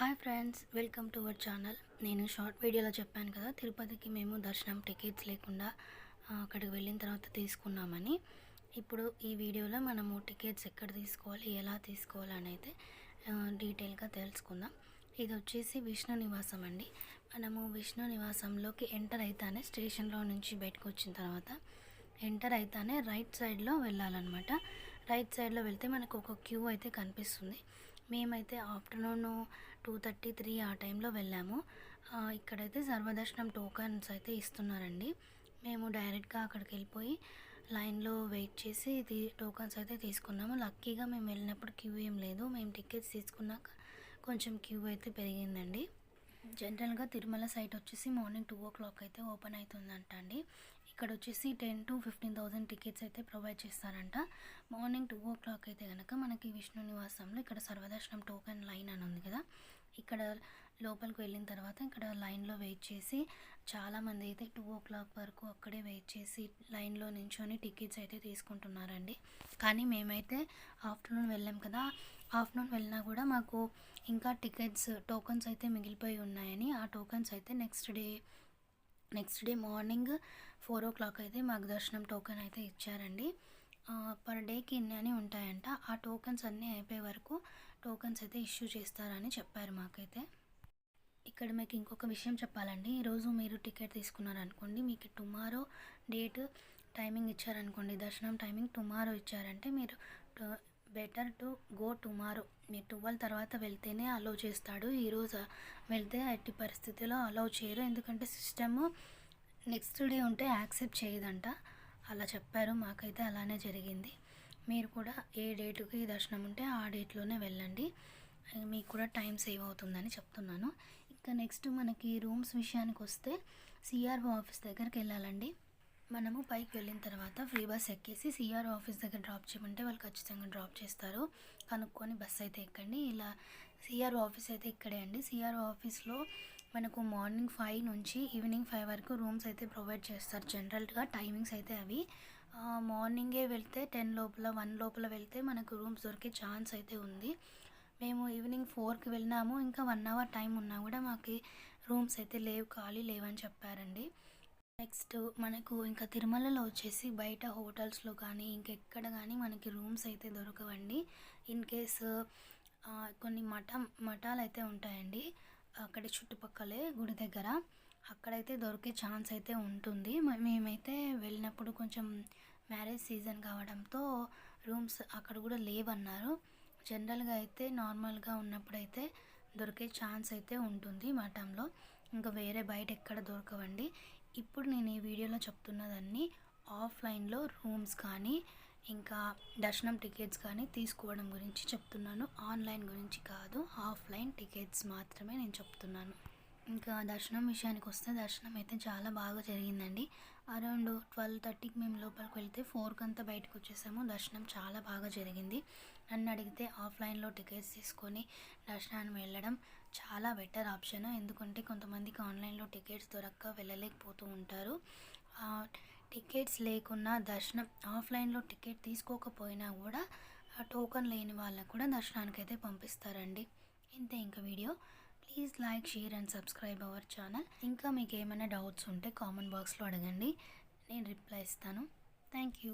Hi friends welcome to our channel. నేను short వీడియోలో చెప్పాను కదా తిరుపతికి మేము దర్శనం టికెట్స్ లేకుండా అక్కడికి వెళ్ళిన తర్వాత తీసుకున్నామని. ఇప్పుడు ఈ వీడియోలో మనము టికెట్స్ ఎక్కడ తీసుకోవాలి ఎలా తీసుకోవాలి అని అయితే డీటెయిల్గా తెలుసుకుందాం. ఇది వచ్చేసి విష్ణు నివాసం అండి. మనము విష్ణు నివాసంలోకి ఎంటర్ అయితేనే స్టేషన్లో నుంచి బయటకు వచ్చిన తర్వాత ఎంటర్ అయితేనే రైట్ సైడ్లో వెళ్ళాలన్నమాట. రైట్ సైడ్లో వెళ్తే మనకు ఒక క్యూ అయితే కనిపిస్తుంది. మేమైతే ఆఫ్టర్నూన్ టూ థర్టీ త్రీ ఆ టైంలో వెళ్ళాము. ఇక్కడైతే సర్వదర్శనం టోకన్స్ అయితే ఇస్తున్నారండి. మేము డైరెక్ట్గా అక్కడికి వెళ్ళిపోయి లైన్లో వెయిట్ చేసి ఇది టోకన్స్ అయితే తీసుకున్నాము. లక్కీగా మేము వెళ్ళినప్పుడు క్యూ ఏం లేదు. మేము టికెట్స్ తీసుకున్నాక కొంచెం క్యూ అయితే పెరిగిందండి. జనరల్గా తిరుమల సైట్ వచ్చేసి మార్నింగ్ టూ ఓ క్లాక్ అయితే ఓపెన్ అవుతుందంట అండి ఇక్కడ వచ్చేసి ten to fifteen thousand tickets అయితే ప్రొవైడ్ చేస్తారంట. మార్నింగ్ టూ ఓ క్లాక్ అయితే కనుక మనకి విష్ణు నివాసంలో ఇక్కడ సర్వదర్శనం టోకెన్ లైన్ అని ఉంది కదా. ఇక్కడ లోపలికి వెళ్ళిన తర్వాత ఇక్కడ లైన్లో వెయిట్ చేసి చాలామంది అయితే టూ ఓ క్లాక్ వరకు అక్కడే వెయిట్ చేసి లైన్లో నించొని టికెట్స్ అయితే తీసుకుంటున్నారండి. కానీ మేమైతే ఆఫ్టర్నూన్ వెళ్ళాం కదా. ఆఫ్టర్నూన్ వెళ్ళినా కూడా మాకు ఇంకా టికెట్స్ టోకన్స్ అయితే మిగిలిపోయి ఉన్నాయని ఆ టోకన్స్ అయితే next day next day morning four o'clock అయితే మాకు దర్శనం టోకెన్ అయితే ఇచ్చారండి. పర్ డేకి ఇన్ని అని ఉంటాయంట. ఆ టోకెన్స్ అన్నీ అయిపోయే వరకు టోకెన్స్ అయితే ఇష్యూ చేస్తారని చెప్పారు మాకైతే. ఇక్కడ మీకు ఇంకొక విషయం చెప్పాలండి. ఈరోజు మీరు టికెట్ తీసుకున్నారనుకోండి మీకు టుమారో డేట్ టైమింగ్ ఇచ్చారనుకోండి దర్శనం టైమింగ్ టుమారో ఇచ్చారంటే మీరు బెటర్ టు గో టుమారో. మీరు ట్వెల్వ్ తర్వాత వెళ్తేనే అలౌ చేస్తాడు. ఈరోజు వెళ్తే ఎట్టి పరిస్థితిలో అలౌ చేయరు. ఎందుకంటే సిస్టమ్ నెక్స్ట్ డే ఉంటే యాక్సెప్ట్ చేయదంట. అలా చెప్పారు. మాకైతే అలానే జరిగింది. మీరు కూడా ఏ డేటుకి దర్శనం ఉంటే ఆ డేట్లోనే వెళ్ళండి. మీకు కూడా టైం సేవ్ అవుతుందని చెప్తున్నాను. ఇంకా నెక్స్ట్ మనకి రూమ్స్ విషయానికి వస్తే సిఆర్ఓ ఆఫీస్ దగ్గరికి వెళ్ళాలండి. మనము పైకి వెళ్ళిన తర్వాత ఫ్రీ బస్ ఎక్కేసి సిఆర్ ఆఫీస్ దగ్గర డ్రాప్ చేయమంటే వాళ్ళు ఖచ్చితంగా డ్రాప్ చేస్తారు. కనుక్కొని బస్ అయితే ఎక్కండి. ఇలా సిఆర్ ఆఫీస్ అయితే ఇక్కడే అండి. సిఆర్ ఆఫీస్లో మనకు మార్నింగ్ ఫైవ్ నుంచి ఈవినింగ్ ఫైవ్ వరకు రూమ్స్ అయితే ప్రొవైడ్ చేస్తారు. జనరల్గా టైమింగ్స్ అయితే అవి. మార్నింగే వెళ్తే టెన్ లోపల వన్ లోపల వెళ్తే మనకు రూమ్స్ దొరికే ఛాన్స్ అయితే ఉంది. మేము ఈవినింగ్ ఫోర్కి వెళ్ళినాము. ఇంకా వన్ అవర్ టైం ఉన్నా కూడా మాకు రూమ్స్ అయితే లేవు ఖాళీ లేవని చెప్పారండి. నెక్స్ట్ మనకు ఇంకా తిరుమలలో వచ్చేసి బయట హోటల్స్లో కానీ ఇంకెక్కడ కానీ మనకి రూమ్స్ అయితే దొరకవండి. ఇన్ కేస్ కొన్ని మఠం మఠాలు అయితే ఉంటాయండి. అక్కడ చుట్టుపక్కలే గుడి దగ్గర. అక్కడైతే దొరికే ఛాన్స్ అయితే ఉంటుంది. మేమైతే వెళ్ళినప్పుడు కొంచెం మ్యారేజ్ సీజన్ కావడంతో రూమ్స్ అక్కడ కూడా లేవన్నారు. జనరల్గా అయితే నార్మల్గా ఉన్నప్పుడైతే దొరికే ఛాన్స్ అయితే ఉంటుంది మఠంలో. ఇంకా వేరే బయట ఎక్కడ దొరకవండి. ఇప్పుడు నేను ఈ వీడియోలో చెప్తున్నదన్నీ ఆఫ్లైన్లో రూమ్స్ కానీ ఇంకా దర్శనం టికెట్స్ కానీ తీసుకోవడం గురించి చెప్తున్నాను. ఆన్లైన్ గురించి కాదు ఆఫ్లైన్ టికెట్స్ మాత్రమే నేను చెప్తున్నాను. ఇంకా దర్శనం విషయానికి వస్తే దర్శనం అయితే చాలా బాగా జరిగిందండి. అరౌండ్ ట్వెల్వ్ థర్టీకి మేము లోపలికి వెళ్తే ఫోర్కి అంతా బయటకు వచ్చేసాము. దర్శనం చాలా బాగా జరిగింది. నన్ను అడిగితే ఆఫ్లైన్లో టికెట్స్ తీసుకొని దర్శనానికి వెళ్ళడం చాలా బెటర్ ఆప్షన్ ఎందుకంటే కొంతమందికి ఆన్లైన్లో టికెట్స్ దొరక్క వెళ్ళలేకపోతూ ఉంటారు. టికెట్స్ లేకున్నా దర్శనం ఆఫ్లైన్లో టికెట్ తీసుకోకపోయినా కూడా ఆ టోకన్ లేని వాళ్ళకు కూడా దర్శనానికి అయితే పంపిస్తారండి. ఇంతే ఇంకా video please like share and subscribe our channel ఇంకా మీకు ఏమైనా డౌట్స్ ఉంటే కామెంట్ బాక్స్లో అడగండి. నేను రిప్లై ఇస్తాను. Thank you